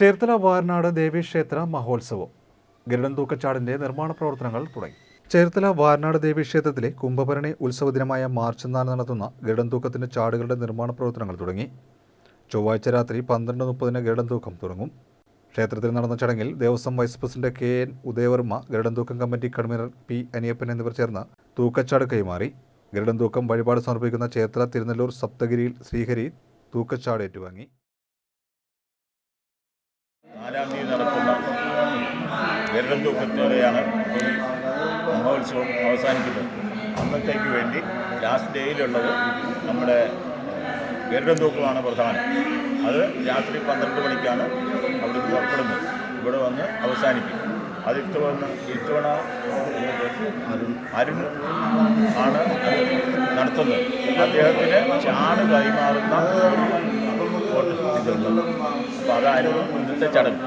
ചേർത്തല വാരനാട് ദേവീക്ഷേത്ര മഹോത്സവം. ഗരുഡൻ തൂക്കച്ചാടിന്റെ നിർമ്മാണ പ്രവർത്തനങ്ങൾ തുടങ്ങി. ചേർത്തല വാരനാട് ദേവീക്ഷേത്രത്തിലെ കുംഭഭരണി ഉത്സവ ദിനമായ മാർച്ച് നാല് നടത്തുന്ന ഗരുഡൻ തൂക്കത്തിന്റെ ചാടുകളുടെ നിർമ്മാണ പ്രവർത്തനങ്ങൾ തുടങ്ങി. ചൊവ്വാഴ്ച രാത്രി പന്ത്രണ്ട് മുപ്പതിന് ഗരുഡൻ തൂക്കം തുടങ്ങും. ക്ഷേത്രത്തിൽ നടന്ന ചടങ്ങിൽ Devaswom vice president K N Udayavarma Garudan Thookkam committee convener P Aniyappan എന്നിവർ ചേർന്ന് തൂക്കച്ചാട് കൈമാറി. ഗരുഡൻ തൂക്കം വഴിപാട് സമർപ്പിക്കുന്ന ചേർത്തല തിരുനെല്ലൂർ സപ്തഗിരിയിൽ ശ്രീഹരി തൂക്കച്ചാട് ഏറ്റുവാങ്ങി. തീയതി നടക്കുന്ന ഗരുഡൻ തൂക്കത്തോടെയാണ് ഈ മഹോത്സവം അവസാനിക്കുന്നത്. അന്നത്തേക്ക് വേണ്ടി ലാസ്റ്റ് ഡേയിലുള്ളത് നമ്മുടെ ഗരുഡൻ തൂക്കമാണ് പ്രധാനം. അത് രാത്രി പന്ത്രണ്ട് മണിക്കാണ് അവിടെ പുറപ്പെടുന്നത്. ഇവിടെ വന്ന് അവസാനിക്കും. അത് ഇത്തവണ ഇത്തവണ അരുൺ ആണ് നടത്തുന്നത്. അദ്ദേഹത്തിന് ചാട് കൈമാറുന്ന അപ്പോൾ അതായിരുന്നു ഇന്നത്തെ ചടങ്ങ്.